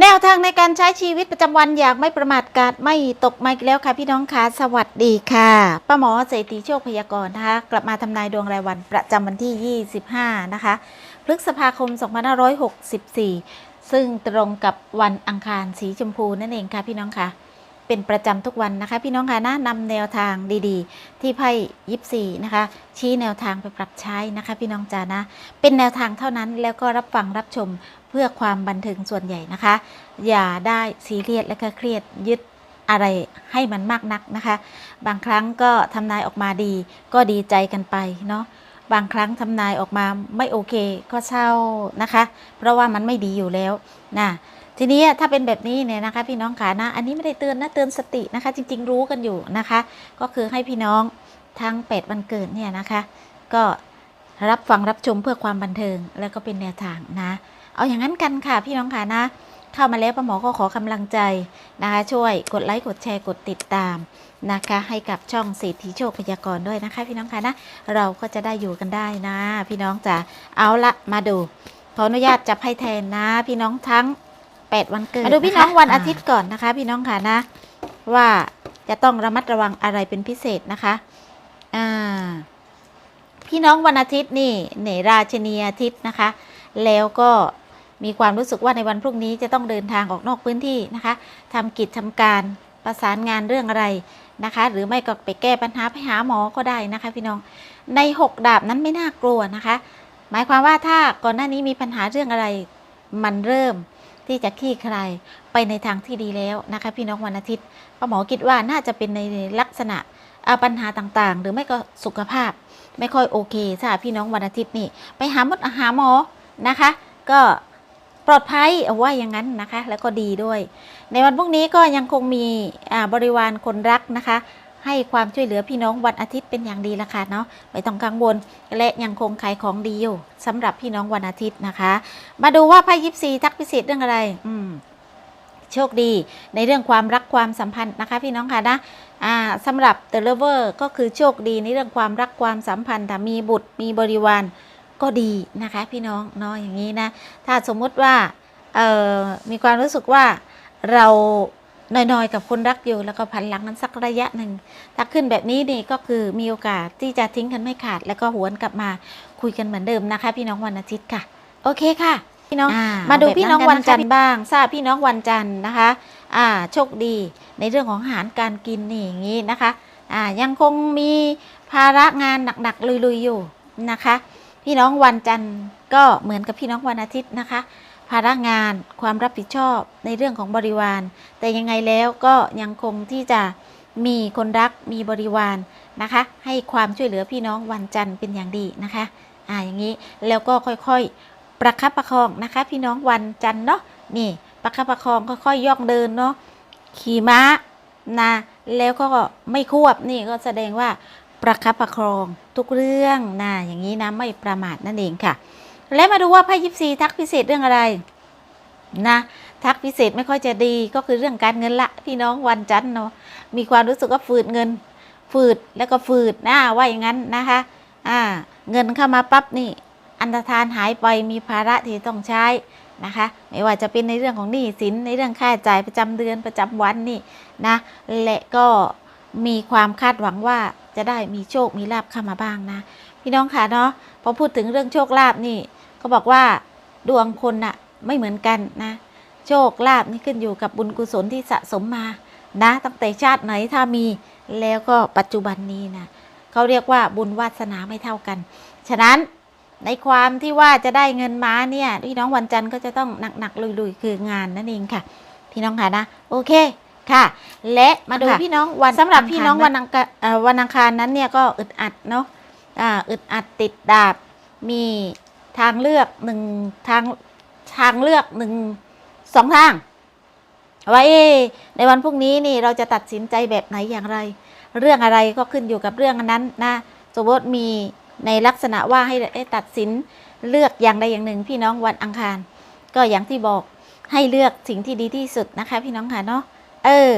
แนวทางในการใช้ชีวิตประจำวันอยากไม่ประมาทกาดไม่ตกมาอีกแล้วค่ะ พี่น้องคะสวัสดีค่ะป้าหมอเศรษฐีโชคพยากรณ์นะคะ กลับมาทำนายดวงรายวันประจำวันที่ 25 นะคะ พฤษภาคม 2564 ซึ่งตรงกับวันอังคารสีชมพูนั่นเองค่ะพี่น้องค่ะ เป็นประจำทุกวันนะคะ พี่น้องค่ะนะนำแนวทางดีๆ ที่ไพ่ยิปซีนะคะ ชี้แนวทางไปปรับใช้นะคะ พี่น้องจ๋านะ เป็นแนวทางเท่านั้นแล้วก็รับฟังรับชมเพื่อความบันเทิงส่วนใหญ่นะคะ อย่าได้ซีเรียสและก็เครียดยึดอะไรให้มันมากนักนะคะ บางครั้งก็ทำนายออกมาดี ก็ดีใจกันไปเนาะบางครั้งทำนายออกมาไม่โอเคก็เศร้านะคะ เพราะว่ามันไม่ดีอยู่แล้วนะ ทีนี้ถ้าเป็นแบบนี้เนี่ยนะคะ พี่น้องขานะอันนี้ไม่ได้เตือนนะเตือนสตินะคะ จริง ๆ รู้กันอยู่นะคะ ก็คือให้พี่น้องทั้ง8วันเกิดเนี่ยนะคะ ก็รับฟังรับชมเพื่อความบันเทิงแล้วก็เป็นแนวทางนะ เอาอย่างนั้นกันค่ะพี่น้องค่ะนะ เข้ามาแล้วป้าหมอก็ขอกำลังใจนะคะ ช่วยกดไลค์กดแชร์กดติดตามนะคะ ให้กับช่องเศรษฐีโชคพยากรณ์ด้วยนะคะ พี่น้องค่ะนะ เราก็จะได้อยู่กันได้นะ พี่น้องจ๋าเอาละมาดูขออนุญาตจับให้แทนนะ พี่น้องทั้ง 8 วันเกิดมาดูพี่น้องวันอาทิตย์ก่อนนะคะ พี่น้องค่ะนะ ว่าจะต้องระมัดระวังอะไรเป็นพิเศษนะคะอ่าพี่น้องวันอาทิตย์นี่เนราชนีอาทิตย์นะคะ แล้วก็มีความรู้สึกว่าในวันพรุ่งนี้จะต้องเดินทางออกนอกพื้นที่นะคะทำกิจทำการประสานงานเรื่องอะไรนะคะ หรือไม่ก็ไปแก้ปัญหาไปหาหมอก็ได้นะคะ พี่น้องใน 6 ดาบนั้นไม่น่ากลัวนะคะ หมายความว่าถ้าก่อนหน้านี้มีปัญหาเรื่องอะไร มันเริ่ม ที่จะคลี่คลายไปในทางที่ดีแล้วนะคะพี่น้องวันอาทิตย์ป้าหมอคิดว่าน่าจะเป็นในลักษณะปัญหาต่างๆ หรือไม่ก็สุขภาพ ไม่ค่อยโอเคถ้าพี่น้องวันอาทิตย์นี่ไปหาหมดหาหมอนะคะ ก็ปลอดภัยเอาว่าอย่างนั้นนะคะ แล้วก็ดีด้วย ในวันพรุ่งนี้ก็ยังคงมีบริวารคนรักนะคะ ให้ความช่วยเหลือพี่น้องวันอาทิตย์เป็นอย่างดีละค่ะเนาะไม่ต้องกังวลและยังคงขายของดีอยู่สำหรับพี่น้องวันอาทิตย์นะคะ มาดูว่าไพ่ยิปซีทักพิเศษเรื่องอะไร อืมโชคดีในเรื่องความรักความสัมพันธ์นะคะ พี่น้องค่ะนะอ่าสำหรับ The Lover ก็คือโชคดีในเรื่องความรักความสัมพันธ์ถ้ามีบุตรมีบริวารก็ดีนะคะ พี่น้องเนาะอย่างนี้นะ ถ้าสมมุติว่าเอ่อมีความรู้สึกว่าเรา น้อยๆ กับคนรักอยู่แล้วก็พันหลังนั้นสักระยะหนึ่งถ้าขึ้นแบบนี้นี่ก็คือมีโอกาสที่จะทิ้งกันไม่ขาด แล้วก็หวนกลับมาคุยกันเหมือนเดิมนะคะ พี่น้องวันอาทิตย์ค่ะ โอเคค่ะ พี่น้องอ่ามาดูพี่น้องแบบนั้นวันจันทกันร์นะคะบ้าง ทราบพี่น้องวันจันทร์นะคะ อ่าโชคดีในเรื่องของอาหารการกินนี่อย่างนี้นะคะ อ่ายังคงมีภาระงานหนักๆลุยๆอยู่นะคะ พี่น้องวันจันทร์ก็เหมือนกับพี่น้องวันอาทิตย์นะคะ ภาระงาน ความรับผิดชอบในเรื่องของบริวาร แต่ยังไงแล้วก็ยังคงที่จะมีคนรักมีบริวารนะคะ ให้ความช่วยเหลือพี่น้องวันจันทร์เป็นอย่างดีนะคะอ่าอย่างนี้แล้วก็ค่อยๆ ประคับประคองนะคะ พี่น้องวันจันทร์เนาะนี่ประคับประคองค่อยๆย่องเดินเนาะขี่ม้านะแล้วก็ไม่ควบนี่ก็แสดงว่าประคับประคองทุกเรื่องนะอย่างนี้นะไม่ประมาทนั่นเองค่ะ และมาดูว่าไพ่ยิปซีทักพิเศษเรื่องอะไรนะทักพิเศษไม่ค่อยจะดีก็คือเรื่องการเงินละพี่น้องวันจันทร์เนาะมีความรู้สึกว่าฝืดเงิน ฝืดแล้วก็ฝืดนะว่าอย่างนั้นนะคะอ่าเงินเข้ามาปั๊บนี่ อันตรธานหายไปมีภาระที่ต้องใช้นะคะ ไม่ว่าจะเป็นในเรื่องของหนี้สินในเรื่องค่าใช้จ่ายประจำเดือนประจำวันนี่นะและก็มีความคาดหวังว่าจะได้มีโชคมีลาบเข้ามาบ้างนะ พี่น้องค่ะเนาะพอพูดถึงเรื่องโชคลาภนี่ ก็บอกว่าดวงคนน่ะไม่เหมือนกันนะ โชคลาภนี่ขึ้นอยู่กับบุญกุศลที่สะสมมานะตั้งแต่ชาติไหนถ้ามีแล้วก็ปัจจุบันนี้นะเขาเรียกว่าบุญวาสนาไม่เท่ากัน ฉะนั้นในความที่ว่าจะได้เงินมาเนี่ยพี่น้องวันจันทร์ก็จะต้องหนักๆลุยๆ คืองานนั่นเองค่ะ พี่น้องค่ะนะ โอเคค่ะ และมาดูค่ะพี่น้องวันสำหรับพี่น้องอังคารวันอังคารเอ่อวันอังคารนั้นเนี่ยก็อึดอัดเนาะอ่าอึดอัดติดดาบมี ทางเลือกหนึ่งทางทางเลือกหนึ่งสองทางว่าเอในวันพรุ่งนี้นี่เราจะตัดสินใจแบบไหนอย่างไร เรื่องอะไรก็ขึ้นอยู่กับเรื่องนั้นนะสมมติมีในลักษณะว่าให้ให้ตัดสินเลือกอย่างใดอย่างหนึ่ง พี่น้องวันอังคาร ก็อย่างที่บอกให้เลือกสิ่งที่ดีที่สุดนะคะ พี่น้องค่ะเนาะเออ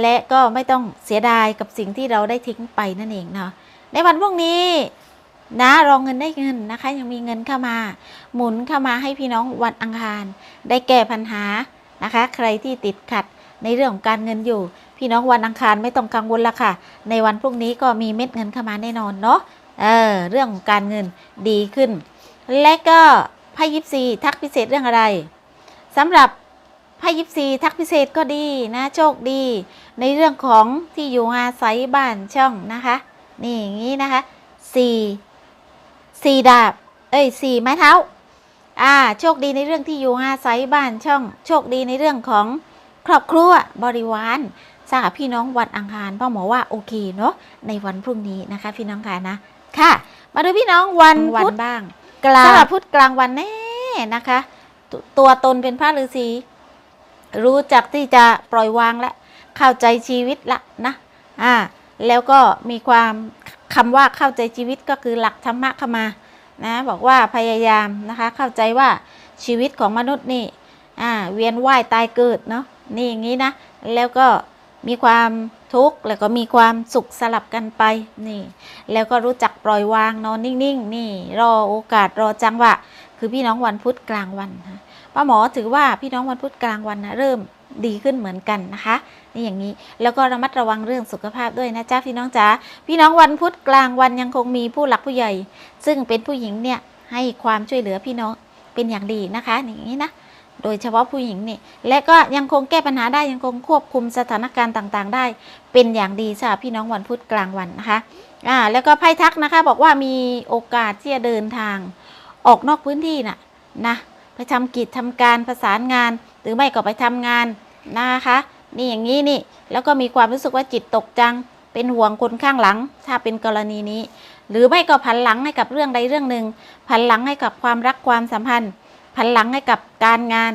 และก็ไม่ต้องเสียดายกับสิ่งที่เราได้ทิ้งไปนั่นเองเนาะในวันพรุ่งนี้ นะรองเงินได้เงินนะคะ ยังมีเงินเข้ามา หมุนเข้ามาให้พี่น้องวันอังคารได้แก้ปัญหานะคะ ใครที่ติดขัดในเรื่องของการเงินอยู่ พี่น้องวันอังคารไม่ต้องกังวลละค่ะ ในวันพรุ่งนี้ก็มีเม็ดเงินเข้ามาแน่นอนเนาะเออเรื่องของการเงินดีขึ้น และก็ไพ่ยิปซีทักพิเศษเรื่องอะไรสำหรับไพ่ยิปซีทักพิเศษก็ดีนะ โชคดี ในเรื่องของที่อยู่อาศัยบ้านช่องนะคะ นี่อย่างนี้นะคะสี่ สี่ดาบ เอ้ยสี่ไม้เท้า อ่า โชคดีในเรื่องที่อยู่อาศัยบ้านช่อง โชคดีในเรื่องของครอบครัวบริวารสาพี่น้องวันอังคารพ่อหมอว่าโอเคเนาะในวันพรุ่งนี้นะคะ พี่น้องค่ะนะค่ะ มาดูพี่น้องวันพุธบ้างกลางสำหรับพุธกลางวันแน่นะคะตตัวตนเป็นพระฤาษีรู้จักที่จะปล่อยวางและ เข้าใจชีวิตละนะอ่าแล้วก็มีความ คำว่าเข้าใจชีวิตก็คือหลักธรรมะเข้ามานะบอกว่าพยายามนะคะเข้าใจว่าชีวิตของมนุษย์นี่อ่าเวียนว่ายตายเกิดเนาะนี่อย่างนี้นะ แล้วก็มีความทุกข์แล้วก็มีความสุขสลับกันไปนี่ แล้วก็รู้จักปล่อยวางนอนนิ่งๆนี่ รอโอกาสรอจังหวะคือพี่น้องวันพุธกลางวันนะป้าหมอถือว่าพี่น้องวันพุธกลางวันนะเริ่ม ดีขึ้นเหมือนกันนะคะนี่อย่างนี้แล้วก็ระมัดระวังเรื่องสุขภาพด้วยนะจ๊ะพี่น้องจ๋าพี่น้องวันพุธกลางวันยังคงมีผู้หลักผู้ใหญ่ ซึ่งเป็นผู้หญิงเนี่ยให้ความช่วยเหลือพี่น้องเป็นอย่างดีนะคะอย่างนี้นะโดยเฉพาะผู้หญิงนี่ และก็ยังคงแก้ปัญหาได้ยังคงควบคุมสถานการณ์ต่างๆ ได้ เป็นอย่างดีสำหรับพี่น้องวันพุธกลางวันนะคะอ่าแล้วก็ไพ่ทักนะคะ บอกว่ามีโอกาสที่จะเดินทาง ออกนอกพื้นที่น่ะนะไปทำกิจทำการประสานงาน หรือไม่ก็ไปทำงาน นะคะ นี่อย่างนี้นี่แล้วก็มีความรู้สึกว่าจิตตกจัง เป็นห่วงคนข้างหลัง ถ้าเป็นกรณีนี้ หรือไม่ก็ผันหลังให้กับเรื่องใดเรื่องหนึ่งผันหลังให้กับความรักความสัมพันธ์ผันหลังให้กับการงาน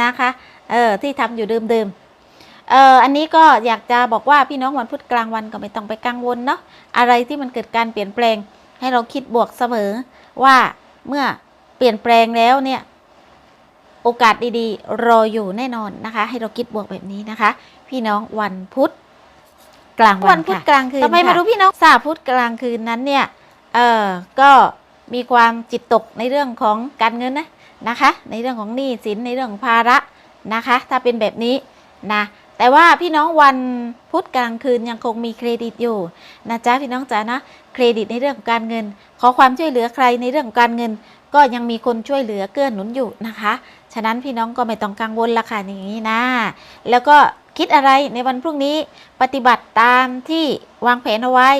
นะคะเออที่ทำอยู่เดิมๆเอออันนี้ก็อยากจะบอกว่าพี่น้องวันพุธกลางวันก็ไม่ต้องไปกังวลเนาะอะไรที่มันเกิดการเปลี่ยนแปลง ให้เราคิดบวกเสมอว่าเมื่อเปลี่ยนแปลงแล้วเนี่ย โอกาสดีๆ รออยู่แน่นอนนะคะ ให้เราคิดบวกแบบนี้นะคะ พี่น้องวันพุธกลางวันวันพุธค่ะกลางคืนต่อไปมาค่ะดูพี่น้องสาพุธกลางคืนนั้นเนี่ยเออก็มีความจิตตกในเรื่องของการเงินนะนะคะ ในเรื่องของหนี้สินในเรื่องของภาระนะคะ ถ้าเป็นแบบนี้นะแต่ว่าพี่น้องวันพุธกลางคืนยังคงมีเครดิตอยู่นะจ๊ะพี่น้องจ๋านะเครดิตในเรื่องของการเงิน ขอความช่วยเหลือใครในเรื่องของการเงิน ก็ยังมีคนช่วยเหลือเกื้อหนุนอยู่นะคะฉะนั้นพี่น้องก็ไม่ต้องกังวลละค่ะอย่างนี้นะ แล้วก็คิดอะไรในวันพรุ่งนี้ปฏิบัติตามที่วางแผนเอาไว้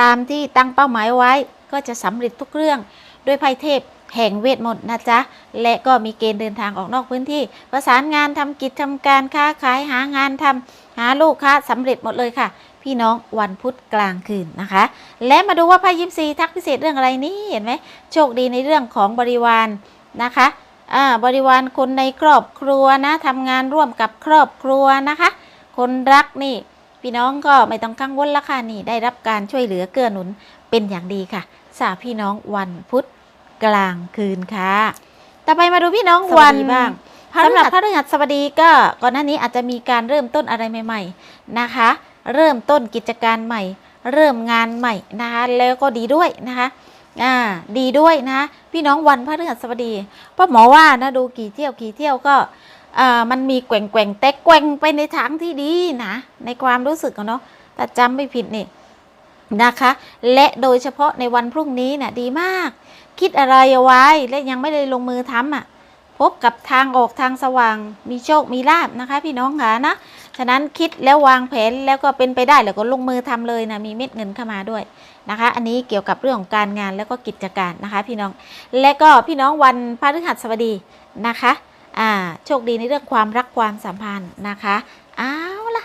ตามที่ตั้งเป้าหมายไว้ ก็จะสำเร็จทุกเรื่องด้วยไพ่เทพแห่งเวทมนต์นะจ๊ะ และก็มีเกณฑ์เดินทางออกนอกพื้นที่ ประสานงานทำกิจทำการค้าขายหางานทำหาลูกค้าสำเร็จหมดเลยค่ะ พี่น้องวันพุธกลางคืนนะคะ และมาดูว่าไพ่ยิมซีทักพิเศษเรื่องอะไรนี่เห็นไหมโชคดีในเรื่องของบริวารนะคะ บริวารคนในครอบครัวนะทำงานร่วมกับครอบครัวนะคะ คนรักนี่ พี่น้องก็ไม่ต้องกังวลละค่ะนี่ได้รับการช่วยเหลือเกื้อหนุนเป็นอย่างดีค่ะสาพี่น้องวันพุธกลางคืนค่ะ ต่อไปมาดูพี่น้องวันสวัสดีบ้างสำหรับพระฤหัสบดีก็ก่อนหน้านี้อาจจะมีการเริ่มต้นอะไรใหม่ ๆนะคะ เริ่มต้นกิจการใหม่ เริ่มงานใหม่นะคะ แล้วก็ดีด้วยนะคะ อ่าดีด้วยนะพี่น้องวันพระฤหัสบดีป้าหมอว่านะดูกี่เที่ยวกี่เที่ยวก็อ่ามันมีแกว่งแกว่งแต่แกว่งไปในทางที่ดีนะในความรู้สึกอะเนาะแต่จำไม่ผิดนี่นะคะ และโดยเฉพาะในวันพรุ่งนี้น่ะดีมาก คิดอะไรเอาไว้และยังไม่ได้ลงมือทำอะพบกับทางออกทางสว่าง มีโชคมีลาบนะคะ พี่น้องค่ะนะฉะนั้นคิดแล้ววางแผนแล้วก็เป็นไปได้แล้วก็ลงมือทำเลยนะมีเม็ดเงินเข้ามาด้วย นะคะ อันนี้เกี่ยวกับเรื่องของการงานแล้วก็กิจการนะคะพี่น้อง และก็พี่น้องวันพฤหัสบดีนะคะอ่าโชคดีในเรื่องความรักความสัมพันธ์นะคะเอาล่ะ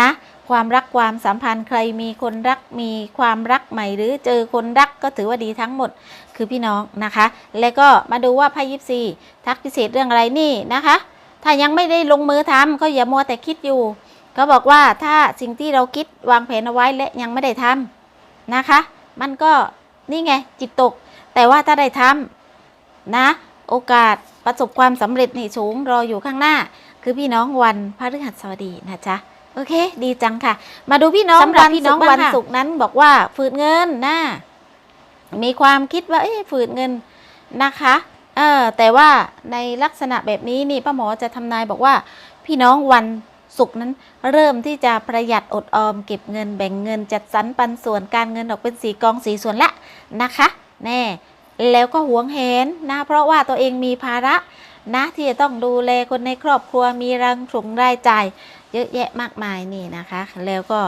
นะความรักความสัมพันธ์ใครมีคนรักมีความรักใหม่หรือเจอคนรักก็ถือว่าดีทั้งหมดคือพี่น้องนะคะ แล้วก็มาดูว่าไพ่ยิปซีทักพิเศษเรื่องอะไรนี่นะคะ ถ้ายังไม่ได้ลงมือทำก็อย่ามัวแต่คิดอยู่เขาบอกว่าถ้าสิ่งที่เราคิดวางแผนเอาไว้และยังไม่ได้ทำ นะคะ มันก็นี่ไงจิตตก แต่ว่าถ้าได้ทำนะ โอกาสประสบความสำเร็จนี่สูงรออยู่ข้างหน้า คือพี่น้องวันพฤหัสบดีนะจ๊ะโอเค ดีจังค่ะ มาดูพี่น้องสำหรับวันพี่น้องศุกร์วันบ้างค่ะศุกร์นั้นบอกว่าฝืดเงินนะมีความคิดว่าเอ๊ะฝืดเงินนะคะเออแต่ว่าในลักษณะแบบนี้นี่ป้าหมอจะทำนายบอกว่าพี่น้องวัน ศุกนั้นเริ่มที่จะประหยัดอดออมเก็บเงินแบ่งเงินจัดสรรปันส่วนการเงินออกเป็นสีกองสีส่วนละนะคะแน่แล้วก็หวงเห็นนะเพราะว่าตัวเองมีภาระนะที่จะต้องดูแลคนในครอบครัวมีรังถุงรายจ่ายเยอะแยะมากมายนี่นะคะ แล้วก็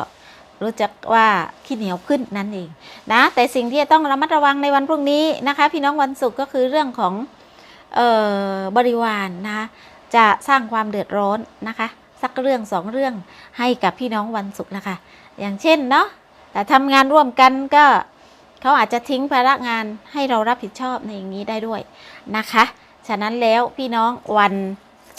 รู้จักว่าขี้เหนียวขึ้นนั่นเองนะแต่สิ่งที่จะต้องระมัดระวังในวันพรุ่งนี้นะคะ พี่น้องวันศุกร์ก็คือเรื่องของออบริวารนะคะจะสร้างความเดือดร้อนนะคะ สักเรื่องสองเรื่องให้กับพี่น้องวันศุกร์นะคะ อย่างเช่นเนาะแต่ทำงานร่วมกันก็เขาอาจจะทิ้งภาระงานให้เรารับผิดชอบในอย่างนี้ได้ด้วยนะคะ ฉะนั้นแล้วพี่น้องวัน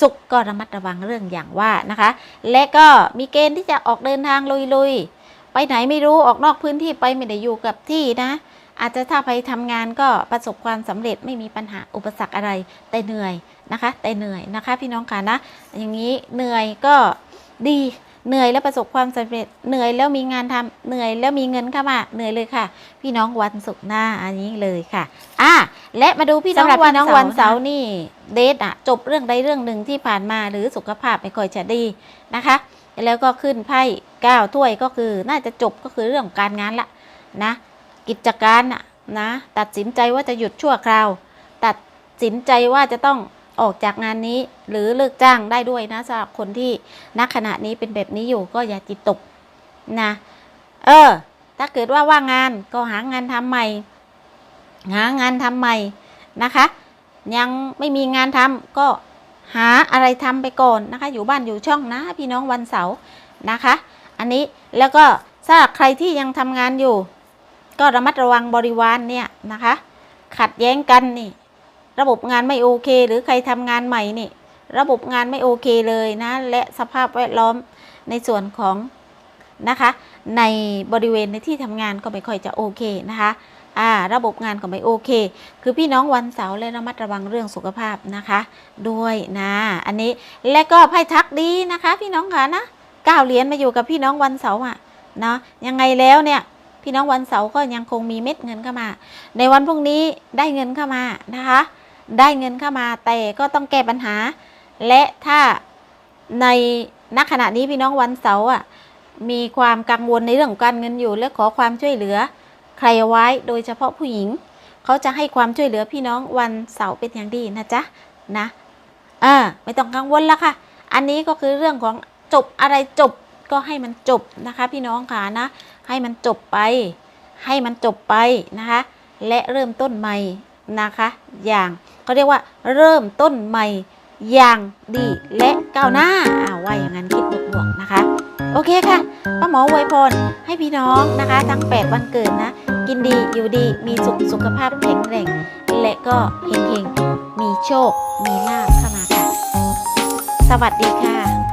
ศุกร์ก็ระมัดระวังเรื่องอย่างว่านะคะ และก็มีเกณฑ์ที่จะออกเดินทางลุยๆ ไปไหนไม่รู้ออกนอกพื้นที่ไปไม่ได้อยู่กับที่นะ อาจจะถ้าไปทำงานก็ประสบความสำเร็จไม่มีปัญหาอุปสรรคอะไรแต่เหนื่อยนะคะ แต่เหนื่อยนะคะ พี่น้องค่ะนะอย่างนี้เหนื่อยก็ดีเหนื่อยแล้วประสบความสำเร็จเหนื่อยแล้วมีงานทำเหนื่อยแล้วมีเงินเข้ามาเหนื่อยเลยค่ะ พี่น้องวันศุกร์หน้าอันนี้เลยค่ะอะและมาดูพี่น้องสำหรับวันน้องพี่น้องวันเสาเสาร์ร์นี่เดทอะจบเรื่องใดเรื่องหนึ่งที่ผ่านมาหรือสุขภาพไม่ค่อยจะดีนะคะ แล้วก็ขึ้นไพ่เก้าถ้วยก็คือน่าจะจบก็คือเรื่องของการงานละนะ กิจการน่ะนะตัดสินใจว่าจะหยุดชั่วคราว ตัดสินใจว่าจะต้องออกจากงานนี้หรือเลิกจ้างได้ด้วยนะสำหรับคนที่ณขณะนี้เป็นแบบนี้อยู่ก็อย่าจิตตกนะเออ ถ้าเกิดว่าว่างงานก็หางานทำใหม่ หางานทำใหม่นะคะ ยังไม่มีงานทำก็หาอะไรทำไปก่อนนะคะ อยู่บ้านอยู่ช่องนะพี่น้องวันเสาร์นะคะ อันนี้แล้วก็ถ้าใครที่ยังทำงานอยู่ ก็ระมัดระวังบริวารเนี่ยนะคะ ขัดแย้งกันนี่ ระบบงานไม่โอเค หรือใครทำงานใหม่นี่ ระบบงานไม่โอเคเลยนะ และสภาพแวดล้อมในส่วนของนะคะ ในบริเวณในที่ทำงานก็ไม่ค่อยจะโอเคนะคะอ่าระบบงานก็ไม่โอเค คือพี่น้องวันเสาร์เลยระมัดระวังเรื่องสุขภาพนะคะ ด้วยนะ อันนี้และก็ไพ่ทักดีนะคะ พี่น้องค่ะนะเก้าเหรียญมาอยู่กับพี่น้องวันเสาร์อะเนาะยังไงแล้วเนี่ย พี่น้องวันเสาร์ก็ยังคงมีเม็ดเงินเข้ามา ในวันพรุ่งนี้ได้เงินเข้ามานะคะ ได้เงินเข้ามาแต่ก็ต้องแก้ปัญหา และถ้าในณขณะนี้พี่น้องวันเสาร์อะมีความกังวลในเรื่องการเงินอยู่และขอความช่วยเหลือ ใครไว้โดยเฉพาะผู้หญิง เขาจะให้ความช่วยเหลือพี่น้องวันเสาร์เป็นอย่างดีนะจ๊ะนะเออไม่ต้องกังวลละค่ะ อันนี้ก็คือเรื่องของจบอะไรจบก็ให้มันจบนะคะพี่น้องค่ะนะ ให้มันจบไป ให้มันจบไปนะคะ และเริ่มต้นใหม่นะคะ อย่างเขาเรียกว่าเริ่มต้นใหม่อย่างดีและก้าวหน้าอ่าว่าอย่างนั้นคิดบวกๆนะคะ โอเคค่ะป้าหมออวยพรให้พี่น้องนะคะ ทั้ง 8 วันเกิดนะ กินดีอยู่ดีมีสุขสุขภาพแข็งแรงและก็เฮงๆ มีโชค มีลาภเข้ามาค่ะ สวัสดีค่ะ